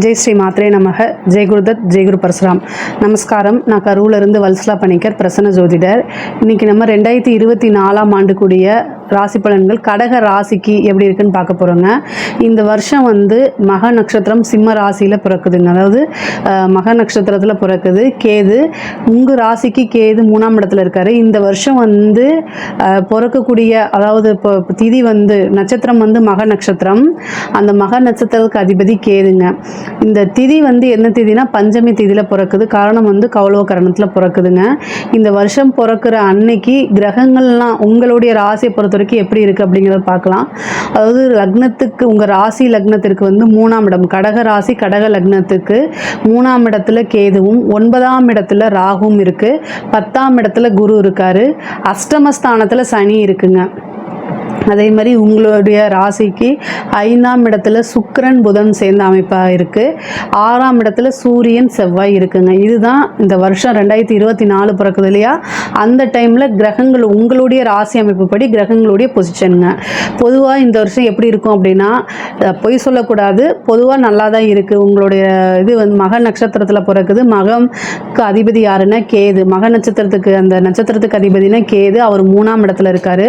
ஜெய் ஸ்ரீ மாத்ரே நமக. ஜெய் குருதத் ஜெய் குரு பரசுராம். நமஸ்காரம். நான் கரூர்லேருந்து வல்சலா பணிக்கர் பிரசன்ன ஜோதிடர். இன்னைக்கு நம்ம ரெண்டாயிரத்தி இருபத்தி நாலாம் ஆண்டு ராசி பலன்கள் கடக ராசிக்கு எப்படி இருக்குன்னு பார்க்க போகிறோங்க இந்த வருஷம் வந்து மக நட்சத்திரம் சிம்ம ராசியில் பிறக்குதுங்க. அதாவது மக நட்சத்திரத்தில் பிறக்குது கேது. உங்கள் ராசிக்கு கேது மூணாம் இடத்துல இருக்காரு. இந்த வருஷம் வந்து பிறக்கக்கூடிய அதாவது இப்போ திதி வந்து நட்சத்திரம் வந்து மக நட்சத்திரம். அந்த மக நட்சத்திரத்துக்கு அதிபதி கேதுங்க. இந்த திதி வந்து என்ன திதினா பஞ்சமி திதியில் பிறக்குது. காரணம் வந்து கௌலவ கரணத்தில் பிறக்குதுங்க. இந்த வருஷம் பிறக்கிற அன்னைக்கு கிரகங்கள்லாம் உங்களுடைய ராசியை பொறுத்தவரை வரைக்கும் எப்படி இருக்குது அப்படிங்கிறத பார்க்கலாம். அதாவது லக்னத்துக்கு உங்கள் ராசி லக்னத்திற்கு வந்து மூணாம் இடம். கடக ராசி கடக லக்னத்துக்கு மூணாம் இடத்துல கேதுவும் ஒன்பதாம் இடத்துல ராகுவும் இருக்குது பத்தாம் இடத்துல குரு இருக்காரு. அஷ்டமஸ்தானத்தில் சனி இருக்குங்க. அதே மாதிரி உங்களுடைய ராசிக்கு ஐந்தாம் இடத்துல சுக்கரன் புதன் சேர்ந்த அமைப்பாக இருக்குது ஆறாம் இடத்துல சூரியன் செவ்வாய் இருக்குங்க. இதுதான் இந்த வருஷம் ரெண்டாயிரத்தி இருபத்தி நாலு பிறக்குது இல்லையா? அந்த டைமில் கிரகங்கள் உங்களுடைய ராசி அமைப்புப்படி கிரகங்களுடைய பொசிஷனுங்க பொதுவாக இந்த வருஷம் எப்படி இருக்கும் அப்படின்னா பொய் சொல்லக்கூடாது. பொதுவாக நல்லா தான் இருக்குது உங்களுடைய இது வந்து மக நட்சத்திரத்தில் பிறக்குது. மகம்க்கு அதிபதி யாருன்னா கேது. மக நட்சத்திரத்துக்கு அந்த நட்சத்திரத்துக்கு அதிபதினா கேது. அவர் மூணாம் இடத்துல இருக்காரு.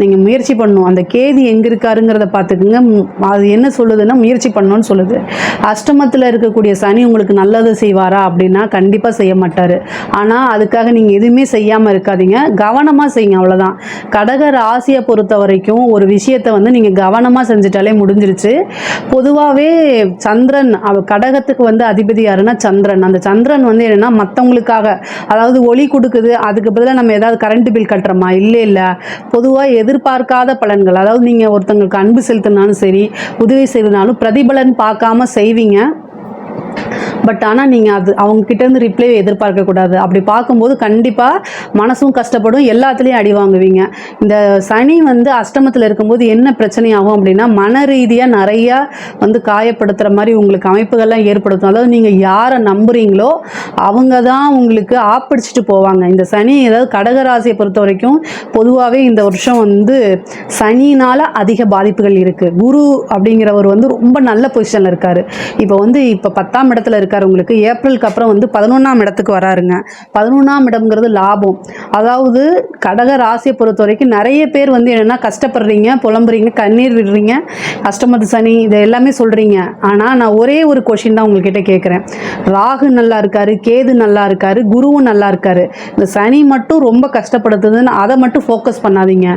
நீங்கள் முயற்சி பண்ண பண்ணணும். அந்த கேதி எங்கே இருக்காருங்கிறத பார்த்துக்குங்க அது என்ன சொல்லுதுன்னா முயற்சி பண்ணணும்னு சொல்லுது. அஷ்டமத்தில் இருக்கக்கூடிய சனி உங்களுக்கு நல்லது செய்வாரா அப்படின்னா கண்டிப்பாக செய்ய மாட்டார். ஆனால் அதுக்காக நீங்கள் எதுவுமே செய்யாமல் இருக்காதீங்க. கவனமாக செய்யுங்க அவ்வளோதான் கடக ராசியை பொறுத்த வரைக்கும் ஒரு விஷயத்தை வந்து நீங்கள் கவனமாக செஞ்சுட்டாலே முடிஞ்சிருச்சு. பொதுவாகவே சந்திரன் அவ கடகத்துக்கு வந்து அதிபதி யாருன்னா சந்திரன். அந்த சந்திரன் வந்து என்னன்னா மற்றவங்களுக்காக அதாவது ஒளி கொடுக்குது. அதுக்கு பதிலாக நம்ம ஏதாவது கரண்ட் பில் கட்டுறோமா? இல்லை இல்லை. பொதுவாக எதிர்பார்க்காத பலன்கள். அதாவது நீங்கள் ஒருத்தங்களுக்கு அன்பு செலுத்தினாலும் சரி உதவி செய்தனாலும் பிரதிபலன் பார்க்காம செய்வீங்க. பட் ஆனால் நீங்கள் அது அவங்க கிட்டேருந்து ரிப்ளை எதிர்பார்க்கக்கூடாது அப்படி பார்க்கும்போது கண்டிப்பாக மனசும் கஷ்டப்படும் எல்லாத்துலேயும் அடி வாங்குவீங்க. இந்த சனி வந்து அஷ்டமத்தில் இருக்கும்போது என்ன பிரச்சனை ஆகும் அப்படின்னா மன ரீதியாக நிறையா வந்து காயப்படுத்துகிற மாதிரி உங்களுக்கு அமைப்புகள்லாம் ஏற்படுத்தும். அதாவது நீங்கள் யாரை நம்புறீங்களோ அவங்க தான் உங்களுக்கு ஆப்பிடிச்சிட்டு போவாங்க. இந்த சனி ஏதாவது கடகராசியை பொறுத்த வரைக்கும் பொதுவாகவே இந்த வருஷம் வந்து சனினால் அதிக பாதிப்புகள் இருக்குது குரு அப்படிங்கிறவர் வந்து ரொம்ப நல்ல பொசிஷனில் இருக்கார். இப்போ வந்து இப்போ பத்தாம் இடத்துல இருக்க உங்களுக்கு ஏப்ரலுக்கு அப்புறம் வந்து பதினொன்றாம் இடத்துக்கு வராருங்க. பதினொன்றாம் இடம்ங்கிறது லாபம். அதாவது கடக ராசியை பொறுத்த வரைக்கும் நிறைய பேர் வந்து என்னென்னா கஷ்டப்படுறீங்க புலம்புறீங்க கண்ணீர் விடுறீங்க கஷ்டமத்து சனி இதை எல்லாமே சொல்கிறீங்க ஆனால் நான் ஒரே ஒரு கொஷின் தான் உங்கள்கிட்ட கேட்குறேன். ராகு நல்லா இருக்காரு கேது நல்லா இருக்காரு குருவும் நல்லா இருக்காரு. இந்த சனி மட்டும் ரொம்ப கஷ்டப்படுத்துதுன்னு அதை மட்டும் ஃபோக்கஸ் பண்ணாதீங்க.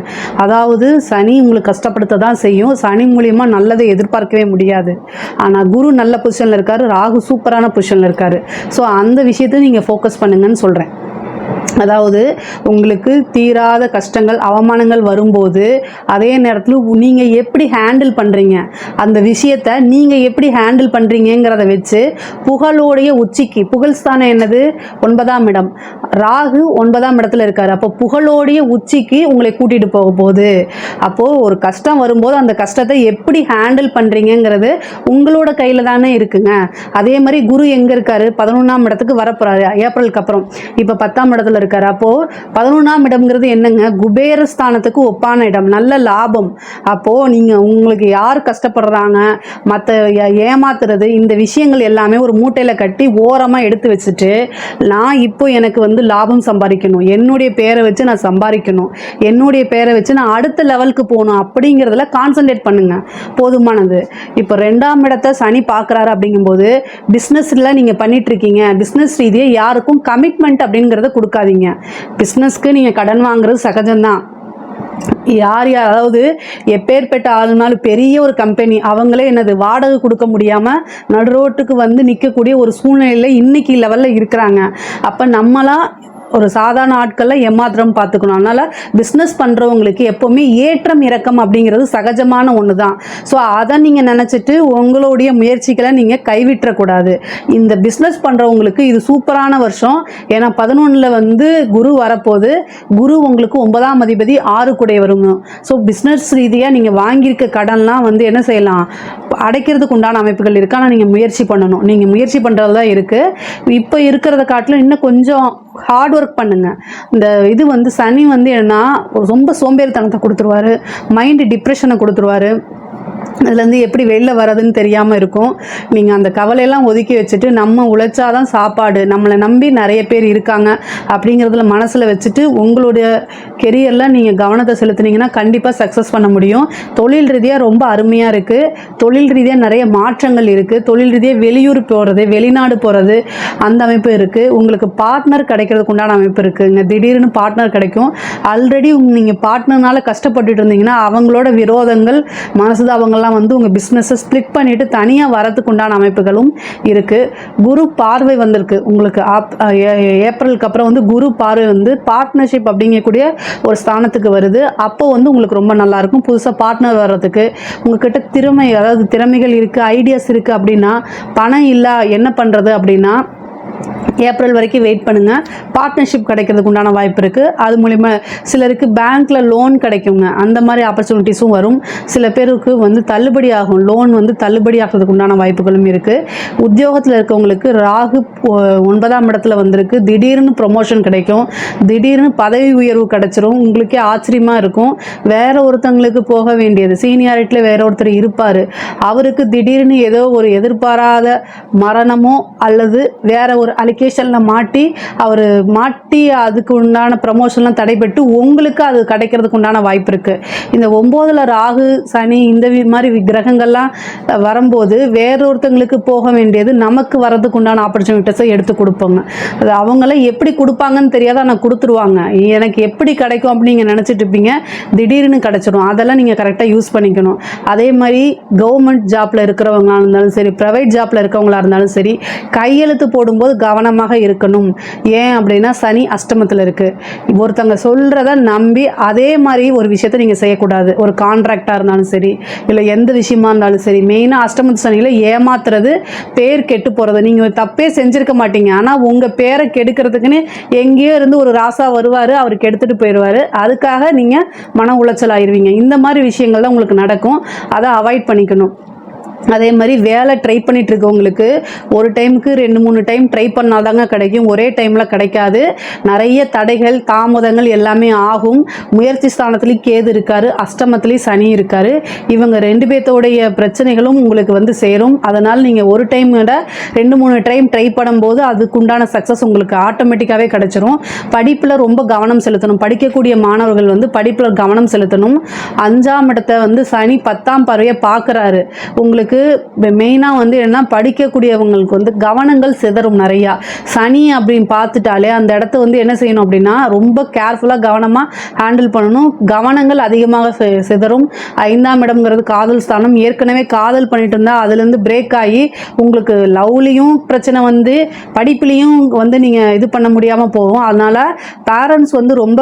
அதாவது சனி உங்களுக்கு கஷ்டப்படுத்த தான் செய்யும். சனி மூலியமாக நல்லதை எதிர்பார்க்கவே முடியாது. ஆனால் குரு நல்ல பொசிஷனில் இருக்காரு. ராகு சூப்பரான பொசிஷனில் இருக்காரு. ஸோ அந்த விஷயத்தை நீங்கள் ஃபோக்கஸ் பண்ணுங்கன்னு சொல்கிறேன் அதாவது உங்களுக்கு தீராத கஷ்டங்கள் அவமானங்கள் வரும்போது அதே நேரத்தில் நீங்கள் எப்படி ஹேண்டில் பண்ணுறீங்க அந்த விஷயத்தை நீங்கள் எப்படி ஹேண்டில் பண்ணுறீங்கிறத வச்சு புகழோடைய உச்சிக்கு புகழ் ஸ்தானம் என்னது? ஒன்பதாம் இடம். ராகு ஒன்பதாம் இடத்துல இருக்கார். அப்போ புகழோடைய உச்சிக்கு உங்களை கூட்டிகிட்டு போக போகுது. அப்போது ஒரு கஷ்டம் வரும்போது அந்த கஷ்டத்தை எப்படி ஹேண்டில் பண்ணுறீங்கிறது உங்களோட கையில் தானே இருக்குங்க. அதே மாதிரி குரு எங்கே இருக்காரு? பதினொன்றாம் இடத்துக்கு வரப்போகிறாரு ஏப்ரலுக்கு அப்புறம். இப்போ பத்தாம் இடத்துல இருக்கார் அப்போது பதினொன்றாம் இடம்ங்கிறது என்னங்க? குபேர ஸ்தானத்துக்கு ஒப்பான இடம். நல்ல லாபம். அப்போது நீங்கள் உங்களுக்கு யார் கஷ்டப்படுறாங்க? மற்ற ஏமாத்துறது இந்த விஷயங்கள் எல்லாமே ஒரு மூட்டையில் கட்டி ஓரமாக எடுத்து வச்சுட்டு நான் இப்போ எனக்கு வந்து லாபம் சம்பாதிக்கணும். என்னுடைய பேரை வச்சு நான் சம்பாதிக்கணும். என்னுடைய பேரை வச்சு நான் அடுத்த லெவலுக்கு போகணும் அப்படிங்கிறதுல கான்சென்ட்ரேட் பண்ணுங்க. போதுமானது. இப்போ ரெண்டாம் இடத்தை சனி பார்க்குறாரு அப்படிங்கும்போது பிஸ்னஸில் நீங்கள் பண்ணிட்டு இருக்கீங்க. பிஸ்னஸ் ரீதியாக யாருக்கும் கமிட்மெண்ட் அப்படிங்கிறத கொடுக்காதீங்க. பிஸ்னஸ்க்கு நீங்கள் கடன் வாங்குறது சகஜம்தான். யார் யார் அதாவது எப்பேற்பட்ட ஆளுனாலும் பெரிய ஒரு கம்பெனி அவங்களே என்னது வாடகை கொடுக்க முடியாமல் நடுரோட்டுக்கு வந்து நிற்கக்கூடிய ஒரு சூழ்நிலையில் இன்னைக்கு லெவலில் இருக்கிறாங்க. அப்போ நம்மளா ஒரு சாதாரண ஆட்களில் ஏமாத்திரம் பார்த்துக்கணும். அதனால் பிஸ்னஸ் பண்ணுறவங்களுக்கு எப்போவுமே ஏற்றம் இறக்கம் அப்படிங்கிறது சகஜமான ஒன்று தான் ஸோ அதை நீங்கள் நினச்சிட்டு உங்களுடைய முயற்சிகளை நீங்கள் கைவிட்டக்கூடாது. இந்த பிஸ்னஸ் பண்ணுறவங்களுக்கு இது சூப்பரான வருஷம். ஏன்னா பதினொன்றில் வந்து குரு வரப்போகுது. குரு உங்களுக்கு ஒன்பதாம் அதிபதி ஆறு கூட வருங்க. ஸோ பிஸ்னஸ் ரீதியாக நீங்கள் வாங்கியிருக்க கடன்லாம் வந்து என்ன செய்யலாம்? அடைக்கிறதுக்கு உண்டான அமைப்புகள் இருக்குது ஆனால் நீங்கள் முயற்சி பண்ணணும். நீங்கள் முயற்சி பண்ணுறது தான் இருக்குது இப்போ இருக்கிறத காட்டிலும் இன்னும் கொஞ்சம் ஹார்ட் ஒர்க் பண்ணுங்க. இந்த இது வந்து சனி வந்து என்னன்னா ரொம்ப சோம்பேறித்தனத்தை கொடுத்துருவாரு. மைண்டு டிப்ரெஷனை கொடுத்துருவாரு. அதுலேருந்து எப்படி வெளில வர்றதுன்னு தெரியாமல் இருக்கும். நீங்கள் அந்த கவலையெல்லாம் ஒதுக்கி வச்சுட்டு நம்ம உழைச்சாதான் சாப்பாடு நம்மளை நம்பி நிறைய பேர் இருக்காங்க அப்படிங்கிறதுல மனசில் வச்சுட்டு உங்களுடைய கெரியரில் நீங்கள் கவனத்தை செலுத்துனீங்கன்னா கண்டிப்பாக சக்ஸஸ் பண்ண முடியும். தொழில் ரீதியாக ரொம்ப அருமையாக இருக்குது தொழில் ரீதியாக நிறைய மாற்றங்கள் இருக்குது தொழில் ரீதியாக வெளியூர் போகிறது வெளிநாடு போகிறது அந்த அமைப்பு இருக்குது உங்களுக்கு பார்ட்னர் கிடைக்கிறதுக்கு உண்டான அமைப்பு இருக்குதுங்க திடீர்னு பார்ட்னர் கிடைக்கும். ஆல்ரெடி நீங்கள் பார்ட்னர்னால கஷ்டப்பட்டுட்டு இருந்தீங்கன்னா அவங்களோட விரோதங்கள் மனசுதாபங்கள்லாம் வந்து உங்கள் பிஸ்னஸை ஸ்ப்ளிட் பண்ணிவிட்டு தனியாக வரதுக்கு உண்டான அமைப்புகளும் இருக்குது குரு பார்வை வந்திருக்கு. உங்களுக்கு ஆப் ஏ- ஏப்ரலுக்கு அப்புறம் வந்து குரு பார்வை வந்து பார்ட்னர்ஷிப் அப்படிங்கக்கூடிய ஒரு ஸ்தானத்துக்கு வருது. அப்போ வந்து உங்களுக்கு ரொம்ப நல்லாயிருக்கும் புதுசாக பார்ட்னர் வர்றதுக்கு உங்ககிட்ட திறமை அதாவது திறமைகள் இருக்குது ஐடியாஸ் இருக்குது அப்படின்னா பணம் இல்லை என்ன பண்ணுறது அப்படின்னா ஏப்ரல் வரைக்கும் வெயிட் பண்ணுங்கள் பார்ட்னர்ஷிப் கிடைக்கிறதுக்கு உண்டான வாய்ப்பு இருக்குது அது மூலிமா சிலருக்கு பேங்க்கில் லோன் கிடைக்குங்க. அந்த மாதிரி ஆப்பர்ச்சுனிட்டிஸும் வரும். சில பேருக்கு வந்து தள்ளுபடி ஆகும். லோன் வந்து தள்ளுபடி ஆகிறதுக்கு உண்டான வாய்ப்புகளும் இருக்குது உத்தியோகத்தில் இருக்கவங்களுக்கு ராகு ஒன்பதாம் இடத்துல வந்திருக்கு. திடீர்னு ப்ரொமோஷன் கிடைக்கும். திடீர்னு பதவி உயர்வு கிடைச்சிரும். உங்களுக்கே ஆச்சரியமாக இருக்கும். வேற ஒருத்தங்களுக்கு போக வேண்டியது. சீனியாரிட்டியில் வேற ஒருத்தர் இருப்பார். அவருக்கு திடீர்னு ஏதோ ஒரு எதிர்பாராத மரணமோ அல்லது வேற ஒரு அலிகேஷனில் மாட்டி அவர் மாட்டி அதுக்கு உண்டான ப்ரமோஷன்லாம் தடைபட்டு உங்களுக்கு அது கிடைக்கிறதுக்கு உண்டான வாய்ப்பு இருக்குது இந்த ஒம்போதில் ராகு சனி இந்த வி- மாதிரி வி- கிரகங்கள்லாம் வரும்போது வேறொருத்தங்களுக்கு போக வேண்டியது நமக்கு வர்றதுக்கு உண்டான ஆப்பர்ச்சுனிட்டிஸை எடுத்து கொடுப்பாங்க. அது அவங்கள எப்படி கொடுப்பாங்கன்னு தெரியாத ஆனால் கொடுத்துருவாங்க. எனக்கு எப்படி கிடைக்கும் அப்படின்னு நீங்கள் நினச்சிட்டு இருப்பீங்க. திடீர்னு கிடச்சிரும். அதெல்லாம் நீங்கள் கரெக்டாக யூஸ் பண்ணிக்கணும். அதே மாதிரி கவர்மெண்ட் ஜாப்பில் இருக்கிறவங்களா இருந்தாலும் சரி ப்ரைவேட் ஜாப்பில் இருக்கிறவங்களா இருந்தாலும் சரி கையெழுத்து போடும்போது கவனமாக இருக்கணும். ஏன் அப்படின்னா சனி அஷ்டமத்தில் இருக்குது ஒருத்தங்க சொல்கிறத நம்பி அதே மாதிரி ஒரு விஷயத்த நீங்கள் செய்யக்கூடாது. ஒரு கான்ட்ராக்டாக இருந்தாலும் சரி இல்லை எந்த விஷயமா இருந்தாலும் சரி மெயினாக அஷ்டமத்து சனியில் ஏமாத்துறது பேர் கெட்டு போகிறது நீங்கள் தப்பே செஞ்சுருக்க மாட்டீங்க. ஆனால் உங்கள் பேரை கெடுக்கிறதுக்குன்னு எங்கேயோ இருந்து ஒரு ராசா வருவார் அவர் கெடுத்துட்டு போயிடுவார் அதுக்காக நீங்கள் மன உளைச்சல் ஆயிடுவீங்க இந்த மாதிரி விஷயங்கள் தான் உங்களுக்கு நடக்கும். அதை அவாய்ட் பண்ணிக்கணும். அதே மாதிரி வேலை ட்ரை பண்ணிட்டு இருக்கவங்களுக்கு ஒரு டைமுக்கு ரெண்டு மூணு டைம் ட்ரை பண்ணாதாங்க கிடைக்கும். ஒரே டைமில் கிடைக்காது. நிறைய தடைகள் தாமதங்கள் எல்லாமே ஆகும். முயற்சி ஸ்தானத்துலேயும் கேது இருக்காரு அஷ்டமத்துலேயும் சனி இருக்காரு. இவங்க ரெண்டு பேர்த்தோடைய பிரச்சனைகளும் உங்களுக்கு வந்து சேரும். அதனால் நீங்கள் ஒரு டைம் விட ரெண்டு மூணு டைம் ட்ரை பண்ணும்போது அதுக்குண்டான சக்ஸஸ் உங்களுக்கு ஆட்டோமேட்டிக்காகவே கிடைச்சிரும். படிப்பில் ரொம்ப கவனம் செலுத்தணும். படிக்கக்கூடிய மாணவர்கள் வந்து படிப்பில் கவனம் செலுத்தணும். அஞ்சாம் இடத்தை வந்து சனி பத்தாம் பறவையை பார்க்குறாரு. உங்களுக்கு மெயினாக வந்து என்ன படிக்கக்கூடியவங்களுக்கு வந்து கவனங்கள் சிதறும் நிறையா. சனி அப்படின்னு பார்த்துட்டாலே அந்த இடத்த வந்து என்ன செய்யணும் அப்படின்னா ரொம்ப கேர்ஃபுல்லாக கவனமாக ஹேண்டில் பண்ணணும். கவனங்கள் அதிகமாக சிதறும். ஐந்தாம் இடம்ங்கிறது காதல் ஸ்தானம். ஏற்கனவே காதல் பண்ணிட்டு இருந்தால் அதுலேருந்து பிரேக் ஆகி உங்களுக்கு லவ்லேயும் பிரச்சனை வந்து படிப்புலேயும் வந்து நீங்கள் இது பண்ண முடியாமல் போகும். அதனால் பேரண்ட்ஸ் வந்து ரொம்ப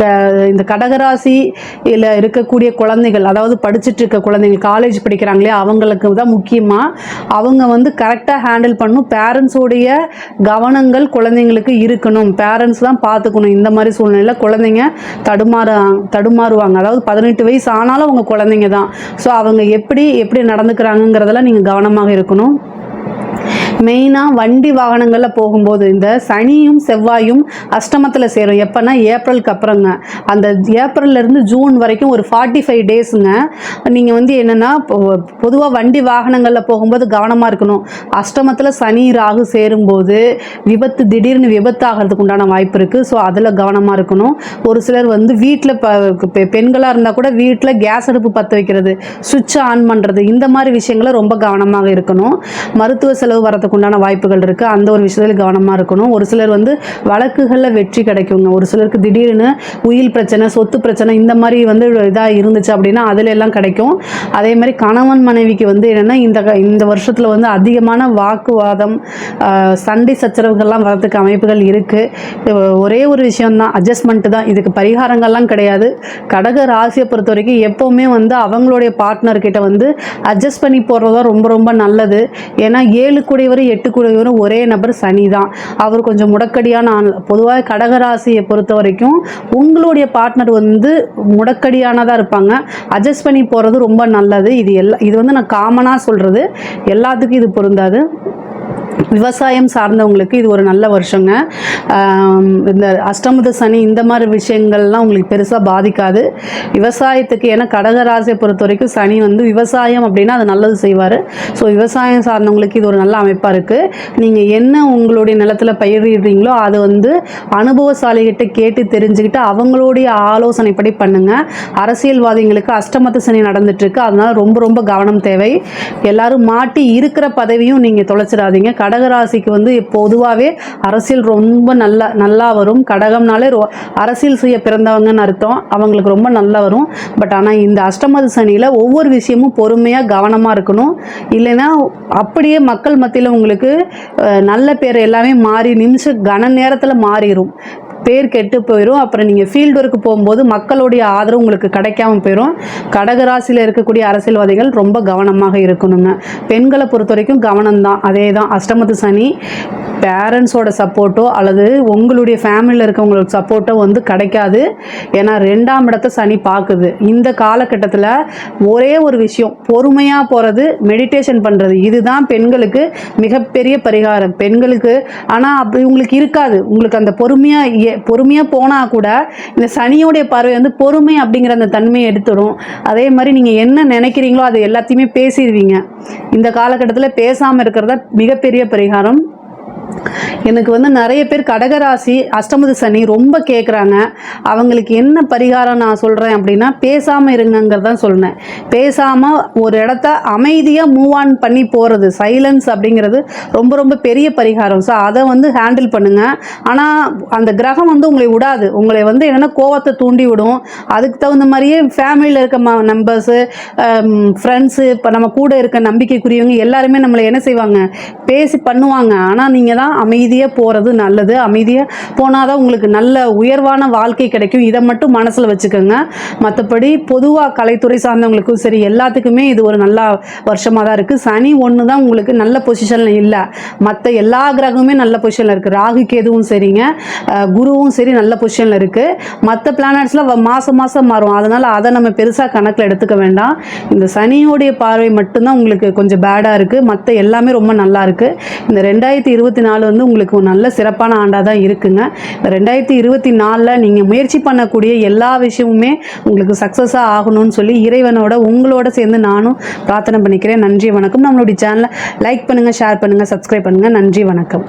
க இந்த கடகராசி இல்லை இருக்கக்கூடிய குழந்தைகள் அதாவது படிச்சுட்டு இருக்க குழந்தைகள் காலேஜ் படிக்கிறாங்களே அவங்களுக்கு தான் முக்கியமாக அவங்க வந்து கரெக்டாக ஹேண்டில் பண்ணணும். பேரண்ட்ஸோடைய கவனங்கள் குழந்தைங்களுக்கு இருக்கணும். பேரண்ட்ஸ் தான் பார்த்துக்கணும். இந்த மாதிரி சூழ்நிலையில் குழந்தைங்க தடுமாறு தடுமாறுவாங்க. அதாவது பதினெட்டு வயசு ஆனாலும் அவங்க குழந்தைங்க தான். ஸோ அவங்க எப்படி எப்படி நடந்துக்கிறாங்கங்கிறதெல்லாம் நீங்கள் கவனமாக இருக்கணும். மெயினாக வண்டி வாகனங்களில் போகும்போது இந்த சனியும் செவ்வாயும் அஷ்டமத்தில் சேரும். எப்போனா ஏப்ரலுக்கு அப்புறங்க. அந்த ஏப்ரல்லேருந்து ஜூன் வரைக்கும் ஒரு ஃபார்ட்டி ஃபைவ் டேஸுங்க நீங்கள் வந்து என்னென்னா பொதுவாக வண்டி வாகனங்களில் போகும்போது கவனமாக இருக்கணும். அஷ்டமத்தில் சனி ராகு சேரும்போது விபத்து திடீர்னு விபத்து ஆகிறதுக்கு உண்டான வாய்ப்பு இருக்குது ஸோ அதில் கவனமாக இருக்கணும். ஒரு சிலர் வந்து வீட்டில் பெண்களாக இருந்தால் கூட வீட்டில் கேஸ் அடுப்பு பற்ற வைக்கிறது சுவிட்ச் ஆன் பண்ணுறது இந்த மாதிரி விஷயங்களை ரொம்ப கவனமாக இருக்கணும். மருத்துவ செலவு வரதுக்கு உண்டான வாய்ப்புகள் இருக்குது அந்த ஒரு விஷயத்தில் கவனமாக இருக்கணும். ஒரு சிலர் வந்து வழக்குகளில் வெற்றி கிடைக்குங்க. ஒரு சிலருக்கு திடீர்னு உயில் பிரச்சனை சொத்து பிரச்சனை இந்த மாதிரி வந்து இதாக இருந்துச்சு அப்படின்னா அதில் எல்லாம் கிடைக்கும். அதே மாதிரி கணவன் மனைவிக்கு வந்து என்னென்னா இந்த இந்த வருஷத்தில் வந்து அதிகமான வாக்குவாதம் சண்டை சச்சரவுகள்லாம் வரதுக்கு அமைப்புகள் இருக்குது ஒரே ஒரு விஷயம்தான். அட்ஜஸ்ட்மெண்ட்டு தான். இதுக்கு பரிகாரங்கள்லாம் கிடையாது. கடக ராசியை பொறுத்த வரைக்கும் எப்போவுமே வந்து அவங்களுடைய பார்ட்னர்கிட்ட வந்து அட்ஜஸ்ட் பண்ணி போடுறது தான் ரொம்ப ரொம்ப நல்லது. ஏன்னா ஏழு கூடியவர் எட்டு குழுவரும் ஒரே நபர் சனி தான் அவர் கொஞ்சம் முடக்கடியான ஆள். பொதுவாக கடகராசியை பொறுத்த வரைக்கும் உங்களுடைய பார்ட்னர் வந்து முடக்கடியானதாக இருப்பாங்க. அட்ஜஸ்ட் பண்ணி போகிறது ரொம்ப நல்லது. இது எல்லா இது வந்து நான் காமனாக சொல்கிறது எல்லாத்துக்கும் இது பொருந்தாது. விவசாயம் சார்ந்தவங்களுக்கு இது ஒரு நல்ல வருஷங்க. இந்த அஷ்டமுத சனி இந்த மாதிரி விஷயங்கள்லாம் உங்களுக்கு பெருசாக பாதிக்காது. விவசாயத்துக்கு ஏன்னா கடகராசியை பொறுத்த வரைக்கும் சனி வந்து விவசாயம் அப்படின்னா அது நல்லது செய்வார். ஸோ விவசாயம் சார்ந்தவங்களுக்கு இது ஒரு நல்ல அமைப்பாக இருக்குது நீங்கள் என்ன உங்களுடைய நிலத்தில் பயிரிடுறீங்களோ அது வந்து அனுபவசாலிகிட்ட கேட்டு தெரிஞ்சுக்கிட்டு அவங்களுடைய ஆலோசனைப்படி பண்ணுங்கள் அரசியல்வாதிகளுக்கு அஷ்டமத்து சனி நடந்துட்டுருக்கு அதனால் ரொம்ப ரொம்ப கவனம் தேவை. எல்லாரும் மாட்டி இருக்கிற பதவியும் நீங்கள் தொலைச்சிடாதீங்க. கடகராசிக்கு வந்து பொதுவாகவே அரசியல் ரொம்ப நல்லா நல்லா வரும். கடகம்னாலே ரொ அரசியல் செய்ய பிறந்தவங்கன்னு அர்த்தம். அவங்களுக்கு ரொம்ப நல்லா வரும். பட் ஆனால் இந்த அஷ்டமது சனியில் ஒவ்வொரு விஷயமும் பொறுமையாக கவனமாக இருக்கணும். இல்லைன்னா அப்படியே மக்கள் மத்தியில் உங்களுக்கு நல்ல பேர் எல்லாமே மாறி நிமிஷம் கன நேரத்தில் மாறிடும் பேர் கெட்டு போயிடும் அப்புறம் நீங்கள் ஃபீல்டு ஒர்க்கு போகும்போது மக்களுடைய ஆதரவு உங்களுக்கு கிடைக்காம போயிடும் கடகராசியில் இருக்கக்கூடிய அரசியல்வாதிகள் ரொம்ப கவனமாக இருக்கணுங்க. பெண்களை பொறுத்த வரைக்கும் கவனம் தான் அதே தான் அஷ்டமத்து சனி பேரண்ட்ஸோட சப்போர்ட்டோ அல்லது உங்களுடைய ஃபேமிலியில் இருக்கவங்களோட சப்போர்ட்டோ வந்து கிடைக்காது. ஏன்னா ரெண்டாம் இடத்த சனி பார்க்குது. இந்த காலகட்டத்தில் ஒரே ஒரு விஷயம் பொறுமையாக போகிறது மெடிடேஷன் பண்ணுறது இதுதான் பெண்களுக்கு மிகப்பெரிய பரிகாரம். பெண்களுக்கு ஆனால் அப்படி உங்களுக்கு இருக்காது. உங்களுக்கு அந்த பொறுமையாக பொறுமையாக போனால் கூட இந்த சனியோடைய பார்வை வந்து பொறுமை அப்படிங்கிற அந்த தன்மையை எடுத்துடும். அதே மாதிரி நீங்கள் என்ன நினைக்கிறீங்களோ அது எல்லாத்தையுமே பேசிடுவீங்க. இந்த காலகட்டத்தில் பேசாமல் இருக்கிறத மிகப்பெரிய பரிகாரம். எனக்கு வந்து நிறைய பேர் கடகராசி அஷ்டமது சனி ரொம்ப கேட்குறாங்க அவங்களுக்கு என்ன பரிகாரம் நான் சொல்கிறேன் அப்படின்னா பேசாமல் இருங்கங்கிறது தான் சொன்னேன் பேசாமல் ஒரு இடத்த அமைதியாக மூவ் ஆன் பண்ணி போகிறது சைலன்ஸ் அப்படிங்கிறது ரொம்ப ரொம்ப பெரிய பரிகாரம். ஸோ அதை வந்து ஹேண்டில் பண்ணுங்கள் ஆனால் அந்த கிரகம் வந்து உங்களை விடாது. உங்களை வந்து என்னென்னா கோவத்தை தூண்டி விடும். அதுக்கு தகுந்த மாதிரியே ஃபேமிலியில் இருக்க ம நம்பர்ஸு ஃப்ரெண்ட்ஸு இப்போ நம்ம கூட இருக்க நம்பிக்கைக்குரியவங்க எல்லாருமே நம்மளை என்ன செய்வாங்க? பேசி பண்ணுவாங்க. ஆனால் நீங்கள் தான் அமைதியாக போகிறது நல்லது. அமைதியாக போனால் தான் உங்களுக்கு நல்ல உயர்வான வாழ்க்கை கிடைக்கும். இதை மட்டும் மனசில் வச்சுக்கோங்க. மற்றபடி பொதுவாக கலைத்துறை சார்ந்தவங்களுக்கும் சரி எல்லாத்துக்குமே இது ஒரு நல்ல வருஷமாக தான் இருக்குது சனி ஒன்று தான் உங்களுக்கு நல்ல பொசிஷனில் இல்லை. மற்ற எல்லா கிரகமுமே நல்ல பொசிஷனில் இருக்குது ராகு கேதுவும் சரிங்க. குருவும் சரி நல்ல பொசிஷனில் இருக்குது மற்ற பிளானட்ஸில் மாதம் மாதம் மாறும். அதனால் அதை நம்ம பெருசாக கணக்கில் எடுத்துக்க வேண்டாம். இந்த சனியோடைய பார்வை மட்டும்தான் உங்களுக்கு கொஞ்சம் பேடாக இருக்குது மற்ற எல்லாமே ரொம்ப நல்லா இருக்குது இந்த ரெண்டாயிரத்தி இருபத்தி நாள் வந்து உங்களுக்கு நல்ல சிறப்பான ஆண்டாக தான் இருக்குங்க. ரெண்டாயிரத்தி இருபத்தி நாலில் நீங்கள் முயற்சி பண்ணக்கூடிய எல்லா விஷயமுமே உங்களுக்கு சக்ஸஸாக ஆகணும்னு சொல்லி இறைவனோட உங்களோட சேர்ந்து நானும் பிரார்த்தனை பண்ணிக்கிறேன். நன்றி வணக்கம். நம்மளுடைய சேனலை லைக் பண்ணுங்கள் ஷேர் பண்ணுங்கள் சப்ஸ்கிரைப் பண்ணுங்கள் நன்றி வணக்கம்.